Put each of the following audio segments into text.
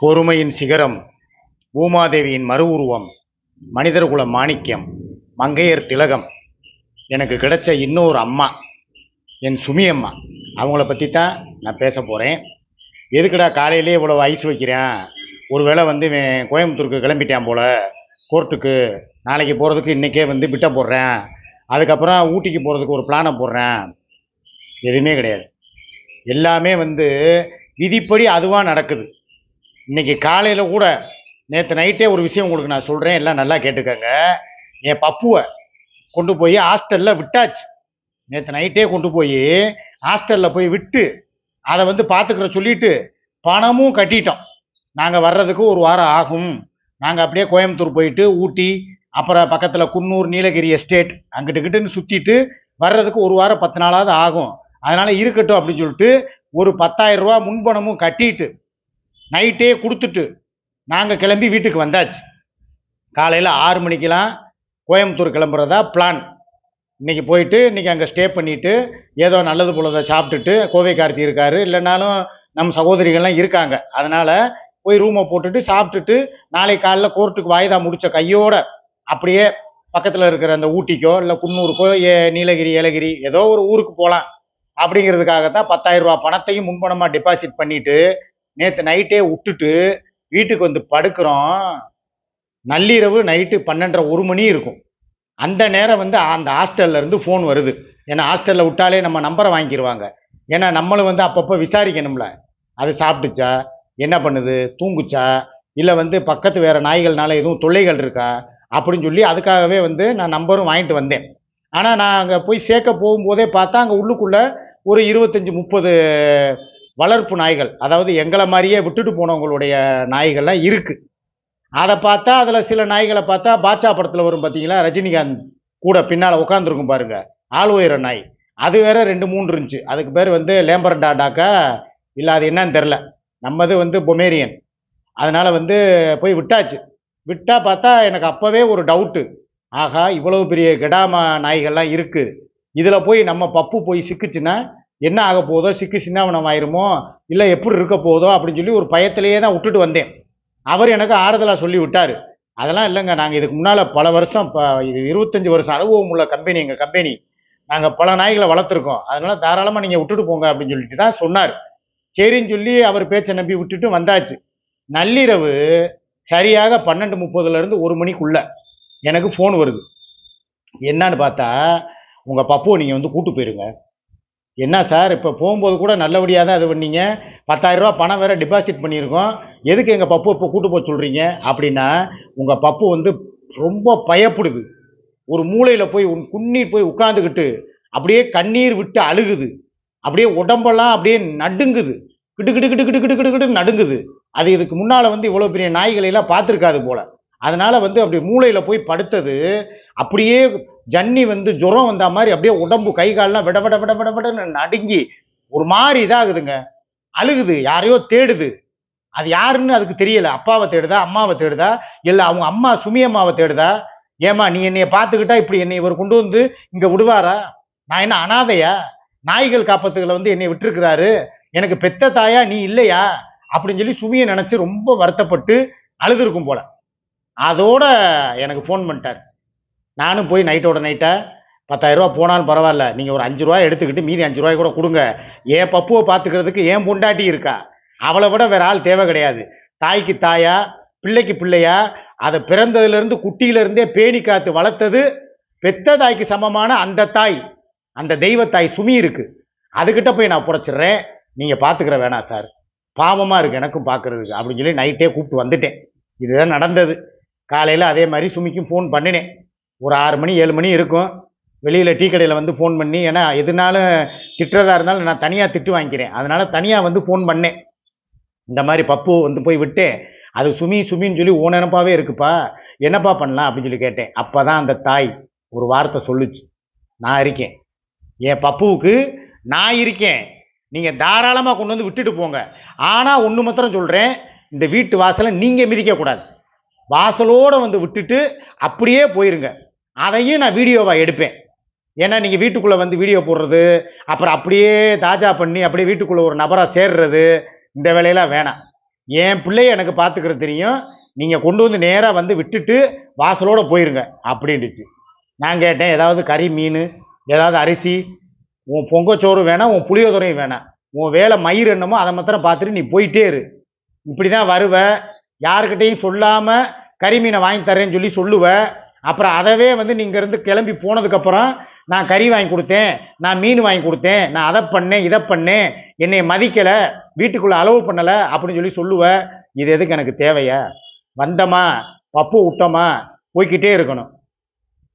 பொறுமையின் சிகரம் பூமாதேவியின் மறு உருவம் மனிதர்குல மாணிக்கம் மங்கையர் திலகம். எனக்கு கிடைச்ச இன்னொரு அம்மா என் சுமி அம்மா அவங்கள பற்றி தான் நான் பேச போகிறேன் எதுக்குடா காலையிலே இவ்வளோ ஐஸ் வைக்கிறேன்? ஒருவேளை வந்து கோயம்புத்தூருக்கு கிளம்பிட்டான் போல. கோர்ட்டுக்கு நாளைக்கு போகிறதுக்கு இன்றைக்கே வந்து பிட்ட போடுறேன். அதுக்கப்புறம் ஊட்டிக்கு போகிறதுக்கு ஒரு பிளானை போடுறேன். எதுவுமே கிடையாது. எல்லாமே வந்து விதிப்படி அதுவாக நடக்குது. இன்னைக்கு காலையில் கூட நேற்று நைட்டே ஒரு விஷயம் உங்களுக்கு நான் சொல்கிறேன் எல்லாம் நல்லா கேட்டுக்கங்க. என் பப்புவை கொண்டு போய் ஹாஸ்டலில் விட்டாச்சு. நேற்று நைட்டே கொண்டு போய் ஹாஸ்டலில் போய் விட்டு அதை வந்து பார்த்துக்கிற சொல்லிட்டு பணமும் கட்டிட்டோம். நாங்கள் வர்றதுக்கு ஒரு வாரம் ஆகும். நாங்கள் அப்படியே கோயம்புத்தூர் போயிட்டு ஊட்டி அப்புறம் பக்கத்தில் குன்னூர் நீலகிரி எஸ்டேட் அங்கிட்டு கிட்டுன்னு சுற்றிட்டு வர்றதுக்கு ஒரு வாரம் பத்து நாளாவது ஆகும். அதனால் இருக்கட்டும் அப்படின்னு சொல்லிட்டு ஒரு பத்தாயிரம் ரூபா முன்பணமும் கட்டிட்டு நைட்டே கொடுத்துட்டு நாங்கள் கிளம்பி வீட்டுக்கு வந்தாச்சு. காலையில் ஆறு மணிக்கெலாம் கோயம்புத்தூர் கிளம்புறதா பிளான் இன்றைக்கி போயிட்டு இன்றைக்கி அங்கே ஸ்டே பண்ணிவிட்டு ஏதோ நல்லது போலதை சாப்பிட்டுட்டு கோவை கார்த்தி இருக்காரு. இல்லைனாலும் நம்ம சகோதரிகள்லாம் இருக்காங்க. அதனால் போய் ரூமை போட்டுட்டு சாப்பிட்டுட்டு நாளை காலையில் கோர்ட்டுக்கு வாய்தா முடித்த கையோட அப்படியே பக்கத்தில் இருக்கிற அந்த ஊட்டிக்கோ இல்லை குன்னூருக்கோ ஏ நீலகிரி ஏலகிரி ஏதோ ஒரு ஊருக்கு போகலாம் அப்படிங்கிறதுக்காக பத்தாயிரம் ரூபா பணத்தையும் முன்பணமாக டெபாசிட் பண்ணிவிட்டு நேற்று நைட்டே விட்டுட்டு வீட்டுக்கு வந்து படுக்கிறோம். நள்ளிரவு நைட்டு பன்னெண்டரை ஒரு மணி இருக்கும். அந்த நேரம் வந்து அந்த ஹாஸ்டல்லேருந்து ஃபோன் வருது. ஏன்னா ஹாஸ்டலில் விட்டாலே நம்ம நம்பரை வாங்கிடுவாங்க ஏன்னா நம்மளும் வந்து அப்பப்போ விசாரிக்கணும்ல. அது சாப்பிட்டுச்சா? என்ன பண்ணுது? தூங்குச்சா? இல்லை வந்து பக்கத்து வேறு நாய்கள்னால எதுவும் தொல்லைகள் இருக்கா? அப்படின்னு சொல்லி அதுக்காகவே வந்து நான் நம்பரும் வாங்கிட்டு வந்தேன். ஆனால் நான் அங்கே போய் சேர்க்க போகும்போதே பார்த்தா அங்கே உள்ளுக்குள்ளே ஒரு இருபத்தஞ்சி முப்பது வளர்ப்பு நாய்கள். அதாவது எங்களை மாதிரியே விட்டுட்டு போனவங்களுடைய நாய்கள்லாம் இருக்குது அதை பார்த்தா அதில் சில நாய்களை பார்த்தா பாட்சா படத்தில் வரும் பார்த்தீங்களா ரஜினிகாந்த் கூட பின்னால் உட்காந்துருக்கும் பாருங்க. ஆள் உயர நாய். அது வேற ரெண்டு மூணு இருந்துச்சு. அதுக்கு பேர் வந்து லேம்பர்டா டாக்கா இல்லை அது என்னன்னு தெரில நம்மது வந்து பொமேரியன். அதனால் வந்து போய் விட்டாச்சு. விட்டால் பார்த்தா எனக்கு அப்போவே ஒரு டவுட்டு ஆகா இவ்வளவு பெரிய கெடாமா நாய்கள்லாம் இருக்குது இதில் போய் நம்ம பப்பு போய் சிக்குச்சுன்னா என்ன ஆக போதோ சிக்கு சின்னாவனம் ஆயிருமோ இல்லை எப்படி இருக்க போதோ அப்படின்னு சொல்லி ஒரு பயத்திலேயே தான் விட்டுட்டு வந்தேன். அவர் எனக்கு ஆறுதலாக சொல்லி விட்டார். அதெல்லாம் இல்லைங்க நாங்கள் இதுக்கு முன்னால் பல வருஷம் இது இருபத்தஞ்சி வருஷம் அனுபவம் உள்ள கம்பெனி எங்கள் கம்பெனி. நாங்கள் பல நாய்களை வளர்த்துருக்கோம். அதனால் தாராளமாக நீங்கள் விட்டுட்டு போங்க அப்படின்னு சொல்லிட்டு தான் சொன்னார். சரின்னு சொல்லி அவர் பேச்சை நம்பி விட்டுட்டு வந்தாச்சு. நள்ளிரவு சரியாக பன்னெண்டு முப்பதுலேருந்து ஒரு மணிக்குள்ளே எனக்கு ஃபோன் வருது. என்னன்னு பார்த்தா உங்கள் பப்புவை நீங்கள் வந்து கூட்டு போயிருங்க. என்ன சார் இப்போ போகும்போது கூட நல்லபடியாக தான் இது பண்ணீங்க? பத்தாயிரரூபா பணம் வேறு டிபாசிட் பண்ணியிருக்கோம். எதுக்கு எங்கள் பப்பு இப்போ கூட்டு போக சொல்கிறீங்க அப்படின்னா உங்கள் பப்பு வந்து ரொம்ப பயப்படுது. ஒரு மூலையில் போய் உன் குன்னீர் போய் உட்காந்துக்கிட்டு அப்படியே கண்ணீர் விட்டு அழுகுது. அப்படியே உடம்பெல்லாம் அப்படியே நடுங்குது. கிட்டு கிட்டு கிட்டு கிட்டு கிட்டு கிட்டு நடுங்குது. அது இதுக்கு முன்னால் வந்து இவ்வளோ பெரிய நாய்களை எல்லாம் பார்த்துருக்காது போல். அதனால் வந்து அப்படி மூளையில் போய் படுத்தது அப்படியே ஜன்னி வந்து ஜுரம் வந்த மாதிரி அப்படியே உடம்பு கை கால்லாம் விட விட விட விட விடன்னு நடுங்கி ஒரு மாதிரி இதாகுதுங்க. அழுகுது யாரையோ தேடுது. அது யாருன்னு அதுக்கு தெரியல. அப்பாவை தேடுதா அம்மாவை தேடுதா இல்லை அவங்க அம்மா சுமி அம்மாவை தேடுதா? ஏமா நீ என்னைய பார்த்துக்கிட்டா இப்படி என்னை இவர் கொண்டு வந்து இங்கே விடுவாரா? நான் என்ன அனாதையா? நாய்கள் காப்பத்துகளை வந்து என்னை விட்டுருக்கிறாரு. எனக்கு பெத்த தாயா நீ இல்லையா? அப்படின்னு சொல்லி சுமியை நினச்சி ரொம்ப வருத்தப்பட்டு அழுதுருக்கும் போல. அதோட எனக்கு ஃபோன் பண்ணிட்டார். நானும் போய் நைட்டோட நைட்டாக பத்தாயிரரூபா போனாலும் பரவாயில்ல. நீங்கள் ஒரு அஞ்சு ரூபா எடுத்துக்கிட்டு மீதி அஞ்சு ரூபாய் கூட கொடுங்க. என் பப்புவை பார்த்துக்கிறதுக்கு ஏன் பொண்டாட்டி இருக்கா? அவளை விட வேற ஆள் தேவை கிடையாது. தாய்க்கு தாயா பிள்ளைக்கு பிள்ளையா அதை பிறந்ததுலேருந்து குட்டியிலேருந்தே பேணி காத்து வளர்த்தது பெத்த தாய்க்கு சமமான அந்த தாய் அந்த தெய்வத்தாய் சுமி இருக்கு. அதுக்கிட்ட போய் நான் புடைச்சிடுறேன். நீங்கள் பார்த்துக்கிற வேணாம் சார் பாவமாக இருக்குது எனக்கும் பார்க்குறதுக்கு. அப்படின்னு சொல்லி நைட்டே கூப்பிட்டு வந்துட்டேன். இதுதான் நடந்தது. காலையில் அதே மாதிரி சுமிக்கும் ஃபோன் பண்ணினேன். ஒரு ஆறு மணி ஏழு மணி இருக்கும். வெளியில் டீ கடையில் வந்து ஃபோன் பண்ணி ஏன்னா எதுனாலும் திட்டுறதா இருந்தாலும் நான் தனியாக திட்டு வாங்கிக்கிறேன். அதனால் தனியாக வந்து ஃபோன் பண்ணேன். இந்த மாதிரி பப்பு வந்து போய் விட்டு அது சுமி சுமின்னு சொல்லி ஊனப்பாவே இருக்குப்பா. என்னப்பா பண்ணலாம் அப்படின்னு சொல்லி கேட்டேன். அப்போ தான் அந்த தாய் ஒரு வார்த்தை சொல்லுச்சு. நான் இருக்கேன். என் பப்புவுக்கு நான் இருக்கேன். நீங்கள் தாராளமாக கொண்டு வந்து விட்டுட்டு போங்க. ஆனால் ஒன்று மாத்திரம் சொல்கிறேன் இந்த வீட்டு வாசலை நீங்கள் மிதிக்கக்கூடாது. வாசலோடு வந்து விட்டுட்டு அப்படியே போயிருங்க. அதையும் நான் வீடியோவாக எடுப்பேன். ஏன்னா நீங்கள் வீட்டுக்குள்ளே வந்து வீடியோ போடுறது அப்புறம் அப்படியே தாஜா பண்ணி அப்படியே வீட்டுக்குள்ளே ஒரு நபராக சேர்றது இந்த வேலையெல்லாம் வேணாம். என் பிள்ளைய எனக்கு பார்த்துக்கிறது தெரியும். நீங்கள் கொண்டு வந்து நேராக வந்து விட்டுட்டு வாசலோடு போயிருங்க அப்படின்ட்டுச்சு நான் கேட்டேன் ஏதாவது கறி மீன் ஏதாவது அரிசி உன் பொங்கச்சோறு வேணாம் உன் புளியோதரையும் வேணாம். உன் வேலை மயிர் என்னமோ அதை மாத்திரம் பார்த்துட்டு நீ போயிட்டே இரு. இப்படி தான் வருவ. யாருக்கிட்டையும் சொல்லாமல் கறி மீனை வாங்கி தரேன்னு சொல்லி சொல்லுவேன் அப்புறம் அதவே வந்து நீங்கள் இருந்து கிளம்பி போனதுக்கப்புறம் நான் கறி வாங்கி கொடுத்தேன் நான் மீன் வாங்கி கொடுத்தேன் நான் அதை பண்ணேன் இதை பண்ணேன் என்னை மதிக்கலை வீட்டுக்குள்ளே அளவு பண்ணலை அப்படின்னு சொல்லி சொல்லுவேன் இது எதுக்கு எனக்கு தேவையா? வந்தமா? பப்பு விட்டோமா போய்க்கிட்டே இருக்கணும்.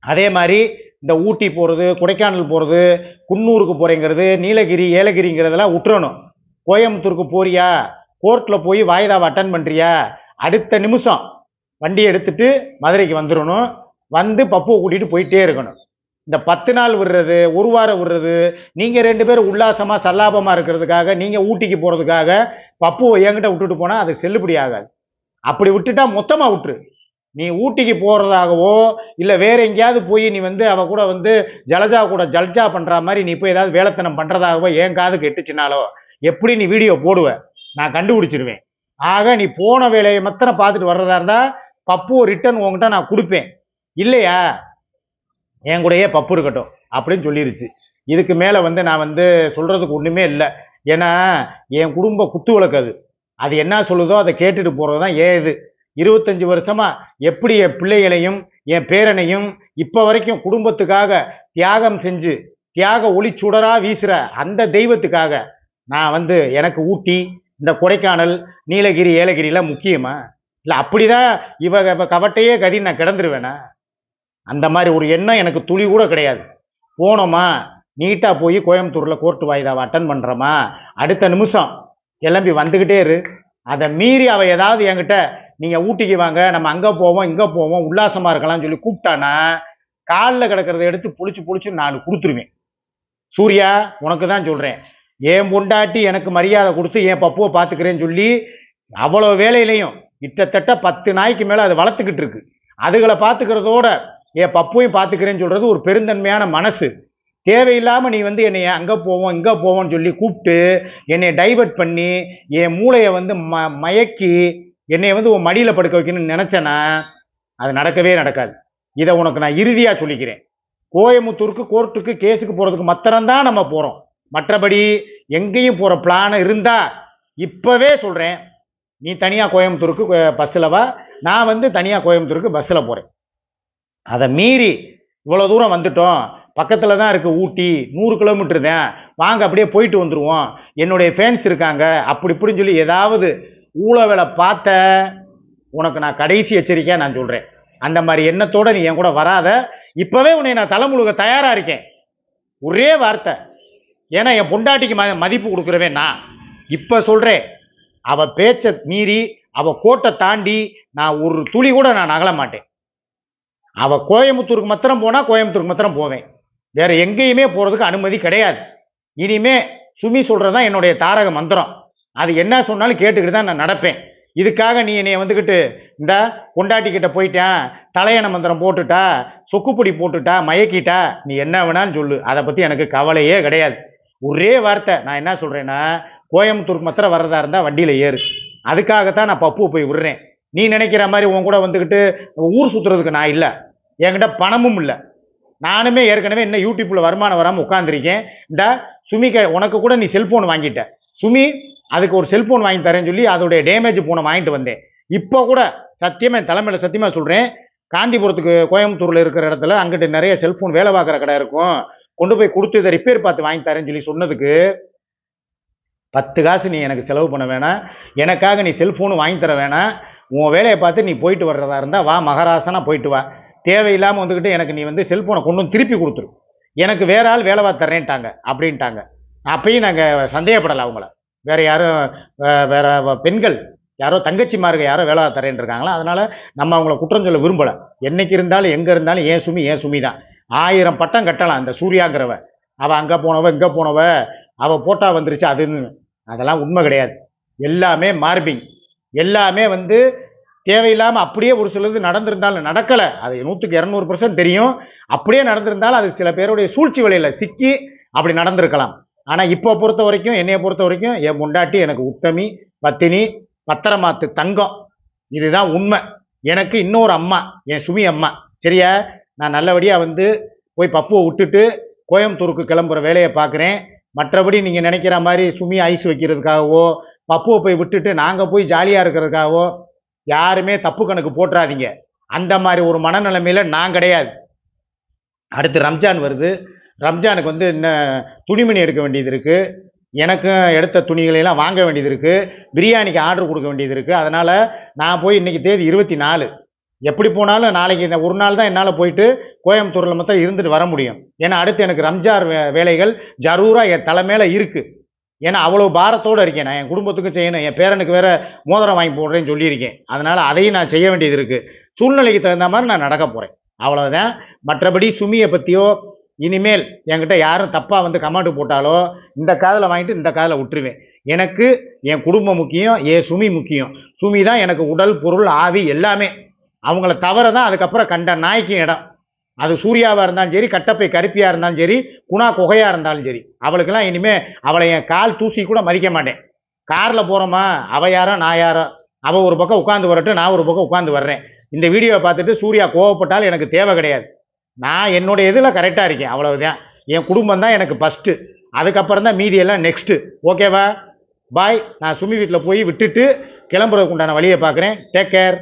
அதே மாதிரி இந்த ஊட்டி போகிறது கொடைக்கானல் போகிறது குன்னூருக்கு போகிறேங்கிறது நீலகிரி ஏலகிரிங்கிறதெல்லாம் விட்டுறணும் கோயம்புத்தூருக்கு போறியா? கோர்ட்டில் போய் வாய்தாவை அட்டன் பண்ணுறியா அடுத்த நிமிஷம் வண்டியை எடுத்துட்டு மதுரைக்கு வந்துடணும். வந்து பப்புவை கூட்டிகிட்டு போயிட்டே இருக்கணும். இந்த பத்து நாள் விடுறது ஒரு வாரம் விடுறது நீங்கள் ரெண்டு பேரும் உல்லாசமாக சல்லாபமாக இருக்கிறதுக்காக நீங்கள் ஊட்டிக்கு போகிறதுக்காக பப்புவை என்கிட்ட விட்டுட்டு போனால் அது செல்லுபடி ஆகாது. அப்படி விட்டுட்டா மொத்தமாக விட்டுரு. நீ ஊட்டிக்கு போகிறதாகவோ இல்லை வேற எங்கேயாவது போய் நீ வந்து அவ கூட வந்து ஜலஜா கூட ஜல்ஜா பண்ணுற மாதிரி நீ போய் ஏதாவது வேலைத்தனம் பண்ணுறதாகவோ என் காது கெட்டுச்சுனாலோ எப்படி நீ வீடியோ போடுவ? நான் கண்டுபிடிச்சிருவேன். ஆக நீ போன வேலையை மத்தனை பார்த்துட்டு வர்றதா இருந்தால் பப்பு ரிட்டர்ன் உங்ககிட்ட நான் கொடுப்பேன். இல்லையா? என் கூடயே பப்பு இருக்கட்டும் அப்படின்னு சொல்லிருச்சு. இதுக்கு மேலே வந்து நான் வந்து சொல்கிறதுக்கு ஒன்றுமே இல்லை. ஏன்னா என் குடும்ப குத்து விளக்கு அது. அது என்ன சொல்லுதோ அதை கேட்டுட்டு போகிறது தான் ஏன் இது? இருபத்தஞ்சி வருஷமாக எப்படி என் பிள்ளைகளையும் என் பேரனையும் இப்போ வரைக்கும் குடும்பத்துக்காக தியாகம் செஞ்சு தியாக ஒளி சுடராக வீசுகிற அந்த தெய்வத்துக்காக நான் வந்து எனக்கு ஊட்டி இந்த கொடைக்கானல் நீலகிரி ஏலகிரிலாம் முக்கியமா? இல்லை அப்படிதான் இவ இவ கவட்டையே கதி நான் கிடந்துருவேனா? அந்த மாதிரி ஒரு எண்ணம் எனக்கு துளி கூட கிடையாது. போனோமா? நீட்டாக போய் கோயம்புத்தூரில் கோர்ட்டு வாய்தாவை அட்டன் பண்ணுறோமா அடுத்த நிமிஷம் கிளம்பி வந்துக்கிட்டே இரு. அதை மீறி அவள் ஏதாவது என்கிட்ட நீங்கள் ஊட்டிக்கு வாங்க நம்ம அங்கே போவோம் இங்கே போவோம் உல்லாசமாக இருக்கலாம்னு சொல்லி கூப்பிட்டானா காலில் கிடக்கிறத எடுத்து புளிச்சு புளிச்சு நான் கொடுத்துருவேன். சூர்யா உனக்கு தான் சொல்கிறேன் என் பொண்டாட்டி எனக்கு மரியாதை கொடுத்து என் பப்புவை பார்த்துக்கிறேன்னு சொல்லி அவ்வளோ வேலையிலையும் கிட்டத்தட்ட பத்து நாய்க்கு மேலே அது வளர்த்துக்கிட்டு இருக்கு. அதுகளை பார்த்துக்கிறதோட என் பப்பையும் பார்த்துக்கிறேன்னு சொல்கிறது ஒரு பெருந்தன்மையான மனசு. தேவையில்லாமல் நீ வந்து என்னை அங்கே போவோம் இங்கே போவோம்னு சொல்லி கூப்பிட்டு என்னை டைவர்ட் பண்ணி என் மூளையை வந்து ம மயக்கி என்னை வந்து உன் மடியில் படுக்க வைக்கணும்னு நினச்சேன்னா அது நடக்கவே நடக்காது. இதை உனக்கு நான் இறுதியாக சொல்லிக்கிறேன். கோயமுத்தூருக்கு கோர்ட்டுக்கு கேஸுக்கு போகிறதுக்கு மாத்திரம்தான் நம்ம போகிறோம் மற்றபடி எங்கேயும் போகிற பிளான் இருந்தால் இப்போவே சொல்கிறேன் நீ தனியாக கோயம்புத்தூருக்கு பஸ்ஸில் வா. நான் வந்து தனியாக கோயம்புத்தூருக்கு பஸ்ஸில் போகிறேன் அதை மீறி இவ்வளோ தூரம் வந்துட்டோம். பக்கத்தில் தான் இருக்குது ஊட்டி. நூறு கிலோமீட்டர் தான். வாங்க அப்படியே போயிட்டு வந்துடுவோம் என்னுடைய ஃபேன்ஸ் இருக்காங்க. அப்படி இப்படின்னு சொல்லி ஏதாவது ஊழ வேலை பார்த்த உனக்கு நான் கடைசி எச்சரிக்கையாக நான் சொல்கிறேன் அந்த மாதிரி எண்ணத்தோடு நீ என் கூட வராத. இப்போவே உன்னை நான் தலைமுழுக தயாராக இருக்கேன். ஒரே வார்த்தை. ஏன்னா என் பொண்டாட்டிக்கு ம மதிப்பு கொடுக்குறவே நான். இப்போ சொல்கிறேன் அவள் பேச்சை மீறி அவள் கோட்டை தாண்டி நான் ஒரு துளி கூட நான் நகல மாட்டேன். அவள் கோயம்புத்தூருக்கு மாத்திரம் போனால் கோயம்புத்தூருக்கு மாத்திரம் போவேன். வேறு எங்கேயுமே போகிறதுக்கு அனுமதி கிடையாது. இனிமே சுமி சொல்கிறது தான் என்னுடைய தாரக மந்திரம். அது என்ன சொன்னாலும் கேட்டுக்கிட்டு தான் நான் நடப்பேன். இதுக்காக நீ என்னை வந்துக்கிட்டு இந்த கொண்டாட்டிக்கிட்ட போயிட்டேன் தலையண மந்திரம் போட்டுட்டா சொக்குப்பொடி போட்டுட்டா மயக்கிட்டா நீ என்ன வேணாலும் சொல்லு. அதை பற்றி எனக்கு கவலையே கிடையாது. ஒரே வார்த்தை நான் என்ன சொல்கிறேன்னா கோயம்புத்தூருக்கு மாத்திரம் வர்றதா இருந்தால் வண்டியில் ஏறு. அதுக்காகத்தான் நான் பப்பு போய் விடுறேன். நீ நினைக்கிற மாதிரி உன் கூட வந்துக்கிட்டு ஊர் சுற்றுறதுக்கு நான் இல்லை. என்கிட்ட பணமும் இல்லை. நானுமே ஏற்கனவே இன்னும் யூடியூப்பில் வருமானம் வராமல் உட்காந்துருக்கேன் இந்த சுமிக்க உனக்கு கூட நீ செல்ஃபோன் வாங்கிட்ட. சுமி அதுக்கு ஒரு செல்ஃபோன் வாங்கி தரேன்னு சொல்லி அதோடைய டேமேஜ் போனை வாங்கிட்டு வந்தேன். இப்போ கூட சத்தியமாக என் தலைமையில் சத்தியமாக சொல்கிறேன் காந்திபுரத்துக்கு கோயம்புத்தூரில் இருக்கிற இடத்துல அங்கிட்டு நிறைய செல்ஃபோன் வேலை பார்க்குற கடை இருக்கும். கொண்டு போய் கொடுத்து இதை ரிப்பேர் பார்த்து வாங்கி தரேன்னு சொல்லி சொன்னதுக்கு பத்து காசு நீ எனக்கு செலவு பண்ண வேணாம். எனக்காக நீ செல்ஃபோனு வாங்கி தர வேணாம். உன் வேலையை பார்த்து நீ போயிட்டு வர்றதா இருந்தால் வா மகாராசனா போயிட்டு வா. தேவையில்லாமல் வந்துக்கிட்டு எனக்கு நீ வந்து செல்ஃபோனை கொண்டு வந்து திருப்பி கொடுத்துரு. எனக்கு வேற ஆள் வேலை பார்த்து தரேன்ட்டாங்க அப்படின்ட்டாங்க. அப்பயும் நாங்கள் சந்தேகப்படலை அவங்கள. வேறு யாரும் வேற பெண்கள் யாரோ தங்கச்சிமார்கள் யாரோ வேலை தரேன் இருக்காங்களா? அதனால் நம்ம அவங்கள குற்றம் சொல்ல விரும்பலை. என்னைக்கு இருந்தாலும் எங்கே இருந்தாலும் ஏன் சுமி ஏன் சுமி தான். ஆயிரம் பட்டம் கட்டலாம் அந்த சூர்யாங்கிறவ. அவள் அங்கே போனவ இங்கே போனவ அவள் போட்டா வந்துருச்சு அதுன்னு. அதெல்லாம் உண்மை கிடையாது. எல்லாமே மார்பிங். எல்லாமே வந்து தேவையில்லாமல் அப்படியே ஒரு சிலது நடந்திருந்தாலும் நடக்கலை. அது நூற்றுக்கு இரநூறு பர்சன்ட் தெரியும். அப்படியே நடந்திருந்தாலும் அது சில பேருடைய சூழ்ச்சி வழியில் சிக்கி அப்படி நடந்திருக்கலாம். ஆனால் இப்போ பொறுத்த வரைக்கும் என்னையை பொறுத்த வரைக்கும் என் முண்டாட்டி எனக்கு உத்தமி பத்தினி பத்திரமாத்து தங்கம். இதுதான் உண்மை. எனக்கு இன்னொரு அம்மா என் சுமி அம்மா. சரியா? நான் நல்லபடியாக வந்து போய் பப்புவை விட்டுட்டு கோயம்புத்தூருக்கு கிளம்புற வேலையை பார்க்குறேன். மற்றபடி நீங்கள் நினைக்கிற மாதிரி சுமி ஐஸ் வைக்கிறதுக்காகவோ பப்புவை போய் விட்டுட்டு நாங்கள் போய் ஜாலியாக இருக்கிறதுக்காகவோ யாருமே தப்பு கணக்கு போட்டுறாதீங்க. அந்த மாதிரி ஒரு மனநிலைமையில் நான் கிடையாது. அடுத்து ரம்ஜான் வருது. ரம்ஜானுக்கு வந்து இன்னும் துணிமணி எடுக்க வேண்டியது இருக்குது எனக்கும் எடுத்த துணிகளையெல்லாம் வாங்க வேண்டியது இருக்குது பிரியாணிக்கு ஆர்டர் கொடுக்க வேண்டியது இருக்குது அதனால் நான் போய் இன்றைக்கி தேதி இருபத்தி நாலு. எப்படி போனாலும் நாளைக்கு இந்த ஒரு நாள் தான் என்னால் போயிட்டு கோயம்புத்தூரில் மொத்தம் இருந்துட்டு வர முடியும். ஏன்னா அடுத்து எனக்கு ரம்ஜான் வே வேலைகள் ஜரூராக என் தலைமையில் இருக்குது ஏன்னா அவ்வளோ பாரத்தோடு இருக்கேன். நான் என் குடும்பத்துக்கும் செய்யணும். என் பேரனுக்கு வேற மோதிரம் வாங்கி போடுறேன்னு சொல்லியிருக்கேன். அதனால் அதையும் நான் செய்ய வேண்டியது இருக்குது சூழ்நிலைக்கு தகுந்த மாதிரி நான் நடக்க போகிறேன் அவ்வளோதான் மற்றபடி சுமியை பற்றியோ இனிமேல் என்கிட்ட யாரும் தப்பாக வந்து கமெண்ட் போட்டாலோ இந்த காதில் வாங்கிட்டு இந்த காதில் விட்டுருவேன். எனக்கு என் குடும்பம் முக்கியம் என் சுமி முக்கியம். சுமி தான் எனக்கு உடல் பொருள் ஆவி எல்லாமே. அவங்கள தவிர தான் அதுக்கப்புறம் கண்ட நாய்க்கும் இடம். அது சூர்யாவாக இருந்தாலும் சரி கட்டப்பை கருப்பியாக இருந்தாலும் சரி குணா குகையாக இருந்தாலும் சரி. அவளுக்கெல்லாம் இனிமேல் அவளை என் கால் தூசி கூட மதிக்க மாட்டேன். காரில் போகிறோமா அவ யாரோ? நான் யாரோ? அவள் ஒரு பக்கம் உட்காந்து வரட்டும் நான் ஒரு பக்கம் உட்காந்து வர்றேன். இந்த வீடியோவை பார்த்துட்டு சூர்யா கோவப்பட்டாலும் எனக்கு தேவை கிடையாது. நான் என்னுடைய இதில் கரெக்டாக இருக்கேன் அவ்வளவுதான். என் குடும்பம் தான் எனக்கு ஃபஸ்ட்டு அதுக்கப்புறம் தான் மீதியெல்லாம் நெக்ஸ்ட்டு ஓகேவா பாய் நான் சுமி வீட்டில் போய் விட்டுட்டு கிளம்புறதுக்கு உண்டான வழியை பார்க்குறேன். Take care